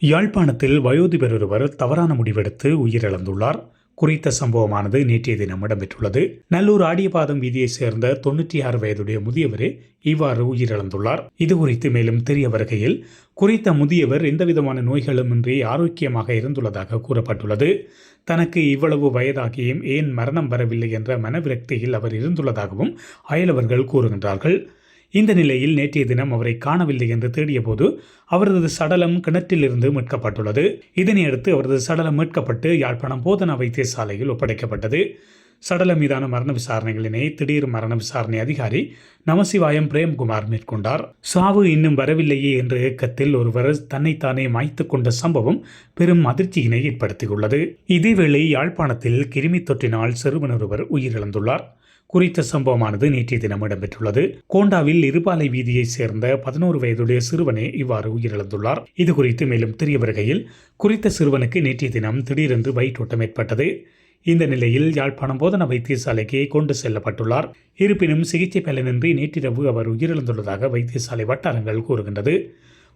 யாழ்ப்பாணத்தில் வயோதிபர் ஒருவர் தவறான முடிவெடுத்து உயிரிழந்துள்ளார். குறித்த சம்பவமானது நேற்றைய தினம் இடம்பெற்றுள்ளது. நல்லூர் ஆடியபாதம் வீதியைச் சேர்ந்த தொன்னூற்றி ஆறு வயதுடைய முதியவரே இவ்வாறு உயிரிழந்துள்ளார். இது குறித்து மேலும் தெரிய வருகையில் குறித்த முதியவர் எந்தவிதமான நோய்களுமின்றி ஆரோக்கியமாக இருந்துள்ளதாக கூறப்பட்டுள்ளது. தனக்கு இவ்வளவு வயதாகியும் ஏன் மரணம் வரவில்லை என்ற மனவிரக்தியில் அவர் இருந்துள்ளதாகவும் அயலவர்கள் கூறுகின்றார்கள். இந்த நிலையில் நேற்றைய தினம் அவரை காணவில்லை என்று தேடியபோது அவரது சடலம் கிணற்றிலிருந்து மீட்கப்பட்டுள்ளது. இதனையடுத்து அவரது சடலம் மீட்கப்பட்டு யாழ்ப்பாணம் போதனா வைத்தியசாலையில் ஒப்படைக்கப்பட்டது. சடல மீதான மரண விசாரணைகளினை திடீர் மரண விசாரணை அதிகாரி நமசிவாயம் பிரேம்குமார் மேற்கொண்டார். சாவு இன்னும் வரவில்லையே என்ற ஏக்கத்தில் ஒருவர் தன்னைத்தானே மாய்த்து கொண்ட சம்பவம் பெரும் அதிர்ச்சியினை ஏற்படுத்தியுள்ளது. இதேவேளை யாழ்ப்பாணத்தில் கிருமி தொற்றினால் சிறுவன் ஒருவர் உயிரிழந்துள்ளார். குறித்த சம்பவமானது நேற்றைய தினம் இடம்பெற்றுள்ளது. கோண்டாவில் இருபாலை வீதியைச் சேர்ந்த பதினோரு வயதுடைய சிறுவனே இவ்வாறு உயிரிழந்துள்ளார். இது குறித்து மேலும் தெரிய வருகையில் குறித்த சிறுவனுக்கு நேற்றைய தினம் திடீரென்று வயிற்றோட்டம் ஏற்பட்டது. இந்த நிலையில் யாழ்ப்பாணம் போதனா வைத்தியசாலைக்கு கொண்டு செல்லப்பட்டுள்ளார். இருப்பினும் சிகிச்சை பலனின்றி நேற்றிரவு அவர் உயிரிழந்துள்ளதாக வைத்தியசாலை வட்டாரங்கள் கூறுகின்றது.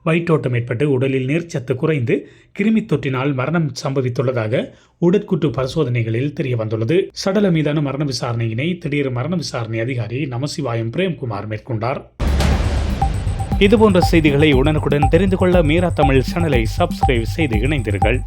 வயிற்றோட்டம் ஏற்பட்டு உடலில் நீர்ச்சத்து குறைந்து கிருமித் தொற்றினால் மரணம் சம்பவித்துள்ளதாக உடற்கூற்று பரிசோதனைகளில் தெரிய வந்துள்ளது சடல மீதான மரண விசாரணையினை திடீர் மரண விசாரணை அதிகாரி நமசிவாயம் பிரேம்குமார் மேற்கொண்டார். இதுபோன்ற செய்திகளை உடனுக்குடன் தெரிந்து கொள்ள மீரா தமிழ் சேனலை சப்ஸ்கிரைப் செய்து இணைந்தீர்கள்